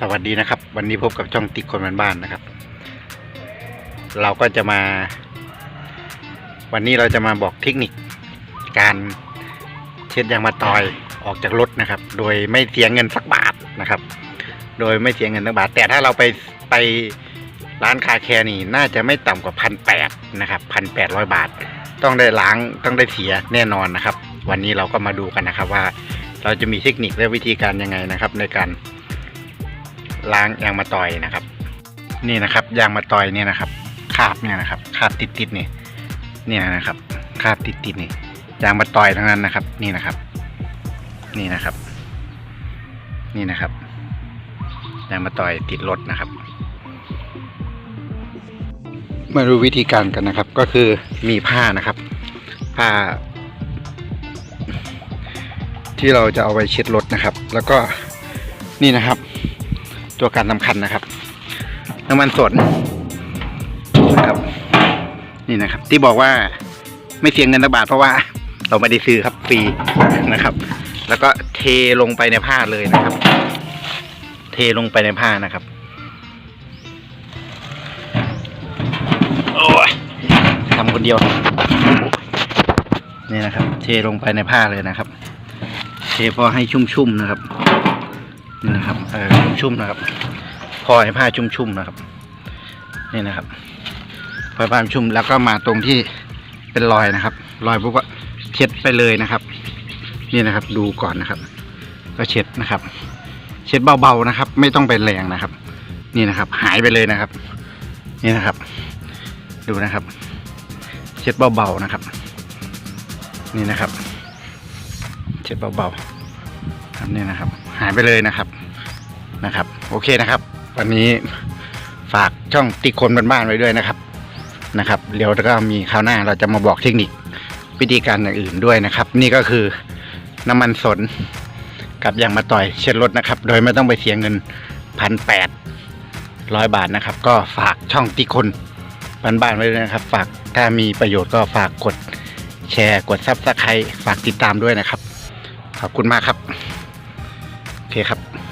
สวัสดีนะครับ วันนี้พบกับช่องติ๊กคนบ้านๆนะครับ เราก็จะมา วันนี้เราจะมาบอกเทคนิค การเช็ดยางมาตอยออกจากรถนะครับ โดยไม่เสียเงินสักบาทนะครับ โดยไม่เสียเงินสักบาท แต่ถ้าเราไปไปร้านคาแคร์นี่ น่าจะไม่ต่ำกว่าพันแปดนะครับพันแปดร้อยบาท ต้องได้ล้างต้องได้เสียแน่นอนนะครับ วันนี้เราก็มาดูกันนะครับว่า เราจะมีเทคนิคและวิธีการยังไงนะครับ ในการ ล้างยางมาตอยนะครับ นี่นะครับยางมาตอยเนี่ยนะครับคราบเนี่ยนะครับคราบติดติดๆนี่เนี่ยนะครับคราบติดติดๆนี่ยางมาตอยทั้งนั้นนะครับ นี่นะครับ นี่นะครับ นี่นะครับยางมาตอยติดรถนะครับ มาดูวิธีการกันนะครับ ก็คือมีผ้านะครับ ผ้า ที่เราจะเอาไว้เช็ดรถนะครับ แล้วก็นี่นะครับ ตัวการสำคัญนะครับ น้ำมันสดนะครับ นี่นะครับ ที่บอกว่าไม่เสียเงินสักบาทเพราะว่า เราไม่ได้ซื้อครับฟรีนะครับ แล้วก็เทลงไปในผ้าเลยนะครับ เทลงไปในผ้านะครับโอ้ยทำคนเดียว นี่นะครับ เทลงไปในผ้าเลยนะครับ เทพอให้ชุ่มๆนะครับ นี่นะครับเออชุ่มๆนะครับพอให้ผ้าชุ่มๆนะครับ นี่นะครับพอผ้าชุ่มแล้วก็มาตรงที่เป็นรอยนะครับรอยปุ๊บก็เช็ดไปเลยนะครับ นี่นะครับ ดูก่อนนะครับ ก็เช็ดนะครับ เช็ดเบาๆนะครับ ไม่ต้องเป็นแรงนะครับ นี่นะครับ หายไปเลยนะครับ นี่นะครับ ดูนะครับ เช็ดเบาๆนะครับ นี่นะครับ เช็ดเบาๆครับนี่นะครับ หายไปเลยนะครับนะครับ โอเคนะครับ วันนี้ฝากช่องติคนบ้านๆไว้ด้วยนะครับนะครับเดี๋ยวก็มีคราวหน้าเราจะมาบอกเทคนิควิธีการอย่างอื่นด้วยนะครับ นี่ก็คือน้ำมันสนกับยางมาต่อยเช็ดรถนะครับ โดยไม่ต้องไปเสียเงินพันแปดร้อยบาทนะครับ ก็ฝากช่องติคนบ้านๆไว้ด้วยนะครับ ฝากถ้ามีประโยชน์ก็ฝากกดแชร์กดซับสไครต์ฝากติดตามด้วยนะครับ ขอบคุณมากครับ เคครับ